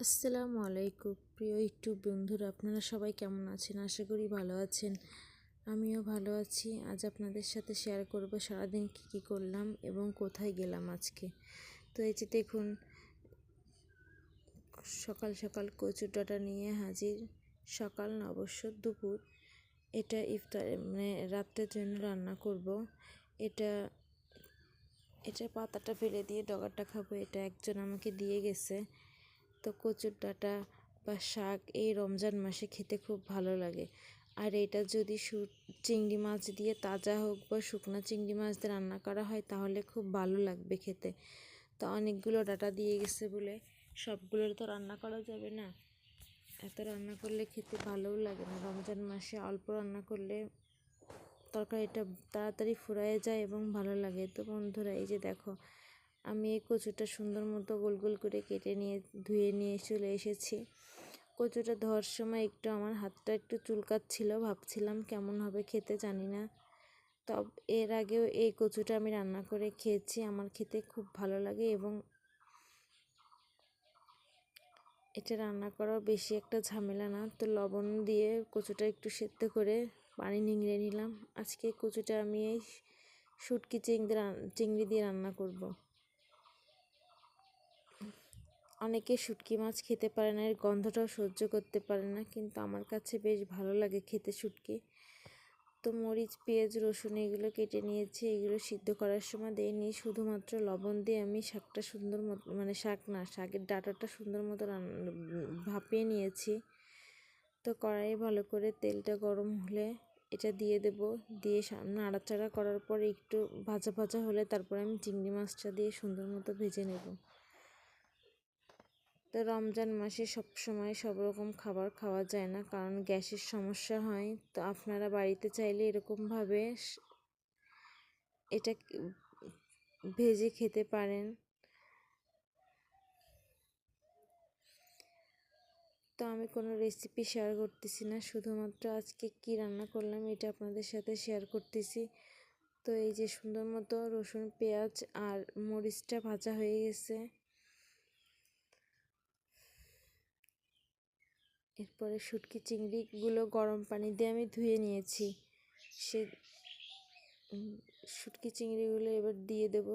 আসসালামু আলাইকুম। প্রিয় ইউটিউব বন্ধুরা, আপনারা সবাই কেমন আছেন? আশা করি ভালো আছেন। আমিও ভালো আছি। আজ আপনাদের সাথে শেয়ার করব সারাদিন কী কী করলাম এবং কোথায় গেলাম আজকে। তো এই যে দেখুন, সকাল সকাল কচুর ডাটা নিয়ে হাজির। সকাল না, অবশ্য দুপুর। এটা ইফতার মানে রাত্রের জন্য রান্না করব। এটা এটা পাতাটা ফেলে দিয়ে ডগাটা খাব। এটা একজন আমাকে দিয়ে গেছে। তো কচুর ডাঁটা বা শাক এই রমজান মাসে খেতে খুব ভালো লাগে। আর এটা যদি চিংড়ি মাছ দিয়ে তাজা হোক বা শুকনো চিংড়ি মাছ দিয়ে রান্না করা হয় তাহলে খুব ভালো লাগবে খেতে। তো অনেকগুলো ডাটা দিয়ে গেছে বলে সবগুলো তো রান্না করা যাবে না। এত রান্না করলে খেতে ভালোও লাগে না। রমজান মাসে অল্প রান্না করলে তরকারিটা তাড়াতাড়ি ফুরায়ে যায় এবং ভালো লাগে। তো বন্ধুরা, এই যে দেখো আমি এই কচুটা সুন্দর মতো গোল গোল করে কেটে নিয়ে, ধুয়ে নিয়ে চলে এসেছি। কচুটা ধোয়ার সময় একটু আমার হাতটা একটু চুলকাচ্ছিল, ভাবছিলাম কেমন হবে খেতে জানি না। তব এর আগেও এই কচুটা আমি রান্না করে খেয়েছি, আমার খেতে খুব ভালো লাগে এবং এটা রান্না করাও বেশি একটা ঝামেলা না। তো লবণ দিয়ে কচুটা একটু সেদ্ধ করে পানি নিংড়ে নিলাম। আজকে কচুটা আমি এই শুটকি চিংড়ি চিংড়ি দিয়ে রান্না করব। অনেকে শুটকি মাছ খেতে পারে না, এর গন্ধটাও সহ্য করতে পারে না, কিন্তু আমার কাছে বেশ ভালো লাগে খেতে শুটকি। তো মরিচ, পেঁয়াজ, রসুন এগুলো কেটে নিয়েছি, এগুলো সিদ্ধ করার সময় দিয়ে নিয়ে শুধুমাত্র লবণ দিয়ে আমি শাকটা সুন্দর মতো মানে শাক না, শাকের ডাটাটা সুন্দর মতো ভাপিয়ে নিয়েছি। তো কড়াই ভালো করে তেলটা গরম হলে এটা দিয়ে দেব, দিয়ে নাড়াচাড়া করার পর একটু ভাজা ভাজা হলে তারপরে আমি চিংড়ি মাছটা দিয়ে সুন্দর মতো ভেজে নেব। তো রমজান মাসে সব সময় সব রকম খাবার খাওয়া যায় না, কারণ গ্যাসের সমস্যা হয়। তো আপনারা বাড়িতে চাইলে এরকমভাবে এটা ভেজে খেতে পারেন। তো আমি কোনো রেসিপি শেয়ার করতেছি না, শুধুমাত্র আজকে কি রান্না করলাম এটা আপনাদের সাথে শেয়ার করতেছি। তো এই যে সুন্দর মতো রসুন, পেঁয়াজ আর মরিচটা ভাজা হয়ে গেছে। এরপরে শুটকি চিংড়িগুলো গরম পানি দিয়ে আমি ধুয়ে নিয়েছি। সে শুটকি চিংড়িগুলো এবার দিয়ে দেব।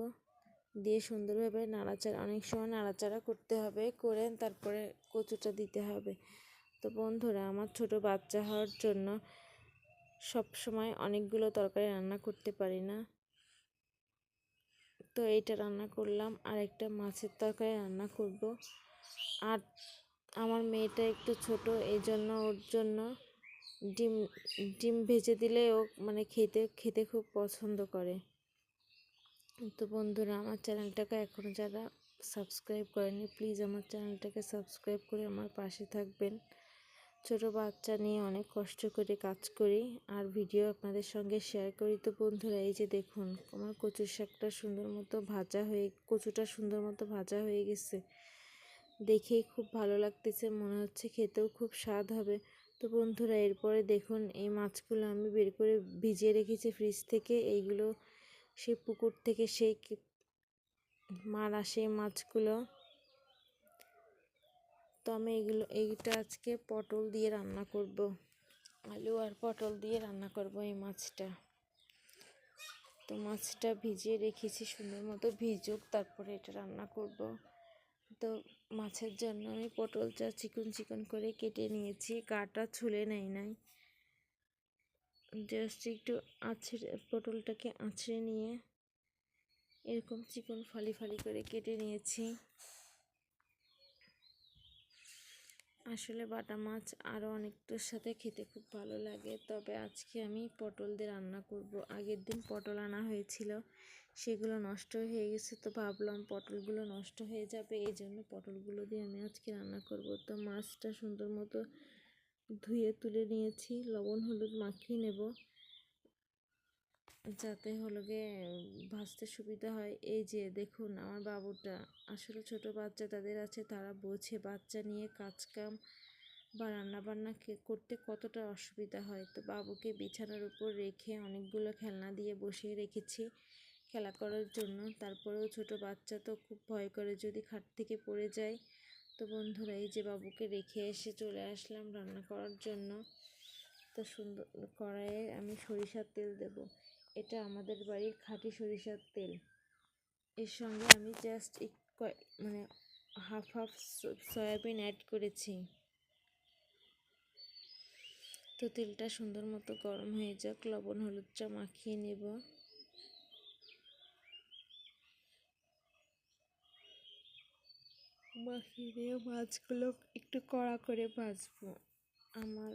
দিয়ে সুন্দরভাবে নাড়াচাড়া, অনেক সময় নাড়াচাড়া করতে হবে, করে তারপরে কচুটা দিতে হবে। তো বন্ধুরা, আমার ছোট বাচ্চা হওয়ার জন্য সব সময় অনেকগুলো তরকারি রান্না করতে পারি না। তো এইটা রান্না করলাম আর একটা মাছের তরকারি রান্না করব। আর আমার মেয়েটা একটু ছোট এই জন্য ওর জন্য ডিম ডিম ভেজে দিলে ও মানে খেতে খেতে খুব পছন্দ করে। তো বন্ধুরা, আমার চ্যানেলটাকে এখনও যারা সাবস্ক্রাইব করেনি, প্লিজ আমার চ্যানেলটাকে সাবস্ক্রাইব করে আমার পাশে থাকবেন। ছোট বাচ্চা নিয়ে অনেক কষ্ট করে কাজ করি আর ভিডিও আপনাদের সঙ্গে শেয়ার করি। তো বন্ধুরা, এই যে দেখুন, আমার কচুর শাকটা সুন্দর মতো ভাজা হয়ে, কচুটা সুন্দর মতো ভাজা হয়ে গেছে। দেখেই খুব ভালো লাগতেছে, মনে হচ্ছে খেতেও খুব স্বাদ হবে। তো বন্ধুরা, এরপরে দেখুন এই মাছগুলো আমি বের করে ভিজিয়ে রেখেছি ফ্রিজ থেকে। এইগুলো সে পুকুর থেকে সেই মারা সেই মাছগুলো। তো আমি এগুলো, এইটা আজকে পটল দিয়ে রান্না করব। আলু আর পটল দিয়ে রান্না করব এই মাছটা। তো মাছটা ভিজিয়ে রেখেছি, সুন্দর মতো ভিজুক, তারপরে এটা রান্না করব। তো মাছের জন্য আমি পটলটা চিকন চিকন করে কেটে নিয়েছি গাটা ছুলে নেই নাই। জাস্ট একটু আছড়ে পটলটাকে আছড়ে নিয়ে এরকম চিকন ফালি ফালি করে কেটে নিয়েছি। আসলে বাটা মাছ আরও অনেকটার সাথে খেতে খুব ভালো লাগে, তবে আজকে আমি পটল দিয়ে রান্না করব। আগের দিন পটল আনা হয়েছিল সেগুলো নষ্ট হয়ে গেছে, তো ভাবলাম পটলগুলো নষ্ট হয়ে যাবে, এই জন্য পটলগুলো দিয়ে আমি আজকে রান্না করব। তো মাছটা সুন্দর মতো ধুয়ে তুলে নিয়েছি, লবণ, হলুদ মাখিয়ে নেব, যাতে হলো গিয়ে ভাজতে সুবিধা হয়। এই যে দেখুন, আমার বাবুটা, আসলে ছোট বাচ্চা তাদের আছে, তারা বোঝে বাচ্চা নিয়ে কাজ কাম বা রান্নাবান্না করতে কতটা অসুবিধা হয়। তো বাবুকে বিছানার উপর রেখে অনেকগুলো খেলনা দিয়ে বসিয়ে রেখেছি। খেলা করার জন্য। তারপরেও ছোট বাচ্চা তো খুব ভয় করে যদি খাট থেকে পড়ে যায়। তো বন্ধুরা, এই যে বাবুকে রেখে এসে চলে আসলাম রান্না করার জন্য। তো সুন্দর কড়াইয়ে আমি সরিষার তেল দেব। এটা আমাদের বাড়ির খাঁটি সরিষার তেল। এর সঙ্গে আমি জাস্ট মানে হাফ হাফ সয়াবিন অ্যাড করেছি। তো তেলটা সুন্দর মতো গরম হয়ে যাক। লবণ হলুদটা মাখিয়ে নেব। মাখিয়ে মাছগুলো একটু কড়া করে ভাজবো। আমার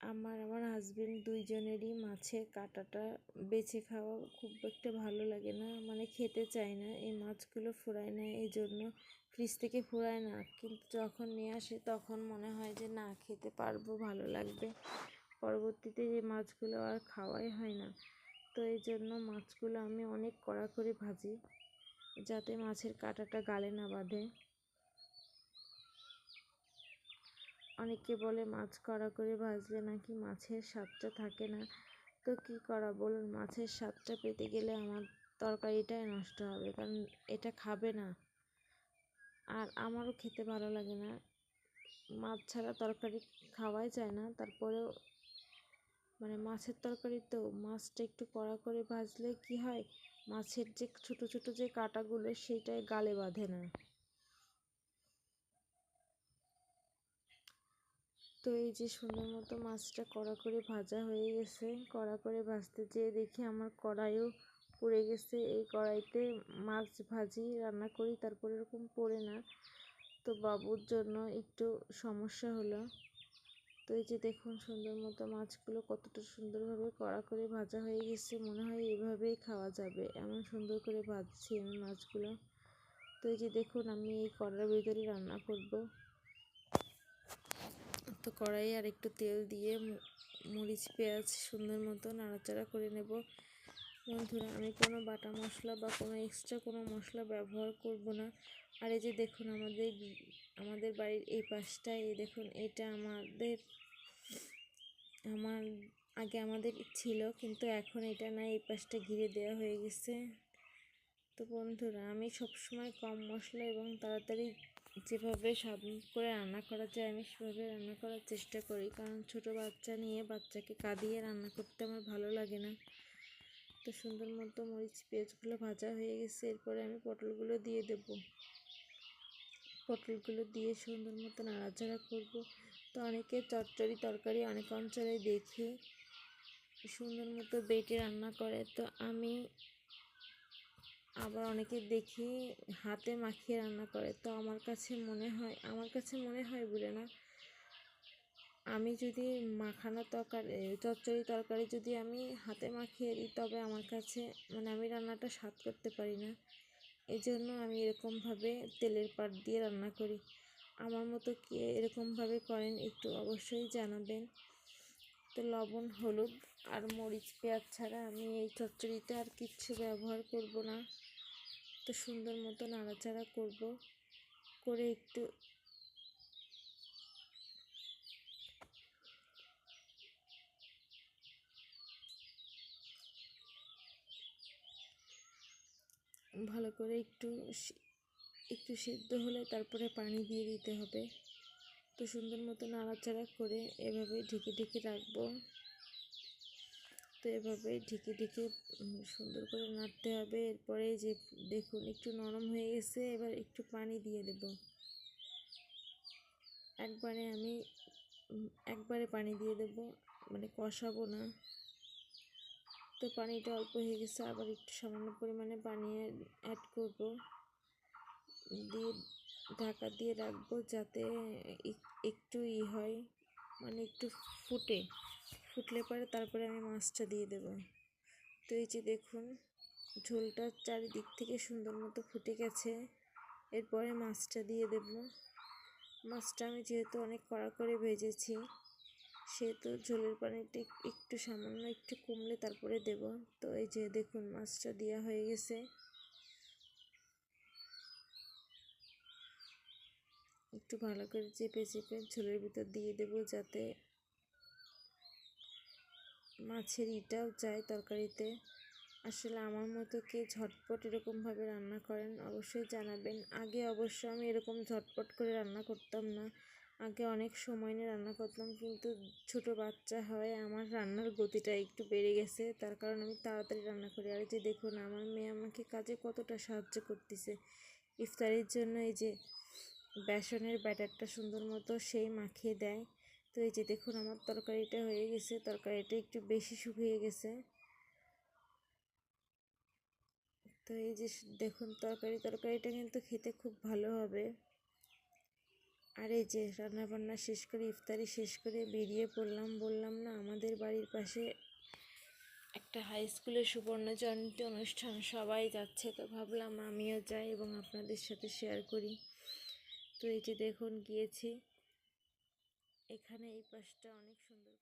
আমার আমার হাজবেন্ড দুইজনেরই মাছের কাঁটাটা বেছে খাওয়া খুব একটা ভালো লাগে না মানে খেতে চায় না। এই মাছগুলো ফুরায় না এই জন্য ফ্রিজ থেকে ফুরায় না। কিন্তু যখন নিয়ে আসে, তখন মনে হয় যে না, খেতে পারব, ভালো লাগবে। পরবর্তীতে যে মাছগুলো আর খাওয়াই হয় না। তো এই জন্য মাছগুলো আমি অনেক কড়া করে ভাজি। যাতে মাছের কাঁটাটা গালে না বাঁধে। অনেকে বলে, মাছ কড়া করে ভাজলে নাকি মাছের স্বাদটা থাকে না? তো কী করা বলুন, মাছের স্বাদটা পেতে গেলে আমার তরকারিটাই নষ্ট হবে, কারণ এটা খাবে না। আর আমারও খেতে ভালো লাগে না। মাছ ছাড়া তরকারি খাওয়াই যায় না। তারপরেও মানে মাছের তরকারি তো, মাছটা একটু কড়া করে ভাজলে কি হয়? মাছের যে ছোট ছোট যে কাঁটাগুলো, সেটাই গালে বাঁধে না। তো এই যে সুন্দর মতো মাছটা কড়া করে ভাজা হয়ে গেছে। কড়া করে ভাজতে যেয়ে দেখি আমার কড়াইও পড়ে গেছে। এই কড়াইতে মাছ ভাজি, রান্না করি, তারপর এরকম পড়ে না। তো বাবুর জন্য একটু সমস্যা হলো। তো এই যে দেখুন সুন্দর মতো মাছগুলো কতটা সুন্দরভাবে কড়া করে ভাজা হয়ে গেছে, মনে হয় এভাবেই খাওয়া যাবে। এমন সুন্দর করে ভাজছি আমি মাছগুলো। তো এই যে দেখুন আমি এই কড়ার ভিতরে রান্না করব। তো কড়াই আর একটু তেল দিয়ে মরিচ, পেঁয়াজ সুন্দর মতো নাড়াচাড়া করে নেব। বন্ধুরা, আমি কোনো বাটা মশলা বা কোনো এক্সট্রা কোনো মশলা ব্যবহার করব না। আর এই যে দেখুন আমাদের আমাদের বাড়ির এই পাশটায়, এই দেখুন, এটা আমাদের, আমার, আগে আমাদের ছিল, কিন্তু এখন এটা না, এই পাশটা ঘিরে দেওয়া হয়ে গেছে। তো বন্ধুরা, আমি সবসময় কম মশলা এবং তাড়াতাড়ি যেভাবে স্বাদ করে রান্না করা যায়, আমি সেভাবে রান্না করার চেষ্টা করি। কারণ ছোট বাচ্চা নিয়ে বাচ্চাকে কাঁদিয়ে রান্না করতে আমার ভালো লাগে না। তো সুন্দর মতো মরিচ, পেঁয়াজগুলো ভাজা হয়ে গেছে। এরপরে আমি পটলগুলো দিয়ে দেব। পটলগুলো দিয়ে সুন্দর মতো নাড়াচাড়া করব। তো অনেকে চচ্চড়ি তরকারি, অনেক অঞ্চলে দেখি সুন্দর মতো বেটে রান্না করে। তো আমি আবার অনেকে দেখি হাতে মাখিয়ে রান্না করে। তো আমার কাছে মনে হয়, আমার কাছে মনে হয় বলে না আমি যদি মাখানো তরকারি, চচ্চড়ি তরকারি যদি আমি হাতে মাখিয়ে দিই, তবে আমার কাছে মানে আমি রান্নাটা স্বাদ করতে পারি না। এই জন্য আমি এরকমভাবে তেলের পাট দিয়ে রান্না করি। আমার মতো কে এরকমভাবে করেন একটু অবশ্যই জানাবেন। তো লবণ, হলুদ আর মরিচ, পেঁয়াজ ছাড়া আমি এই চচ্চড়িতে আর কিচ্ছু ব্যবহার করব না। তো সুন্দর মতো নাড়াচাড়া করব, করে একটু ভালো করে একটু একটু সিদ্ধ হলে তারপরে পানি দিয়ে দিতে হবে। তো সুন্দর মতো নাড়াচাড়া করে এভাবে ঢেকে ঢেকে রাখব। তো এভাবে ঢেকে ঢেকে সুন্দর করে নাড়তে হবে। এরপরে যে দেখুন একটু নরম হয়ে গেছে, এবার একটু পানি দিয়ে দেব। একবারে আমি একবারে পানি দিয়ে দেব মানে কষাবো না। তো পানিটা অল্প হয়ে গেছে, আবার একটু সামান্য পরিমাণে পানি অ্যাড করব। দিয়ে ঢাকা দিয়ে রাখব যাতে একটু ই হয় মানে একটু ফুটে। ফুটলে পরে তারপরে আমি মাছটা দিয়ে দেবো। তো এই যে দেখুন, ঝোলটা চারিদিক থেকে সুন্দর মতো ফুটে গেছে। এরপরে মাছটা দিয়ে দেব। মাছটা আমি যেহেতু অনেক কড়া করে ভেজেছি সেহেতু ঝোলের পানিটা একটু সামান্য একটু কমলে তারপরে দেব। তো এই যে দেখুন, মাছটা দেওয়া হয়ে গেছে। একটু ভালো করে চেপে চেপে ঝোলের ভিতর দিয়ে দেব যাতে মাছের ইটাও যায় তরকারিতে। আসলে আমার মতো কে ঝটপট এরকমভাবে রান্না করেন, অবশ্যই জানাবেন। আগে অবশ্য আমি এরকম ঝটপট করে রান্না করতাম না। আগে অনেক সময় নিয়ে রান্না করতাম, কিন্তু ছোট বাচ্চা হয় আমার রান্নার গতিটা একটু বেড়ে গেছে। তার কারণ আমি তাড়াতাড়ি রান্না করি। আর যে দেখুন, আমার মেয়ে আমাকে কাজে কতটা সাহায্য করতেছে। ইফতারির জন্য এই যে বেসনের ব্যাটারটা সুন্দর মতো সেই মাখিয়ে দেয়। তো এই যে দেখুন, আমার তরকারিটা হয়ে গেছে। তরকারিটা একটু বেশি শুকিয়ে গেছে। তো এই যে দেখুন, তরকারি, তরকারিটা কিন্তু খেতে খুব ভালো হবে। আর এই যে রান্না বান্না শেষ করে, ইফতারি শেষ করে বেরিয়ে পড়লাম, বললাম না আমাদের বাড়ির পাশে একটা হাই স্কুলের সুবর্ণ জয়ন্তী অনুষ্ঠান, সবাই যাচ্ছে। তো ভাবলাম আমিও যাই এবং আপনাদের সাথে শেয়ার করি। তো এই যে দেখুন গিয়েছি। এখানে এই পাশটা অনেক সুন্দর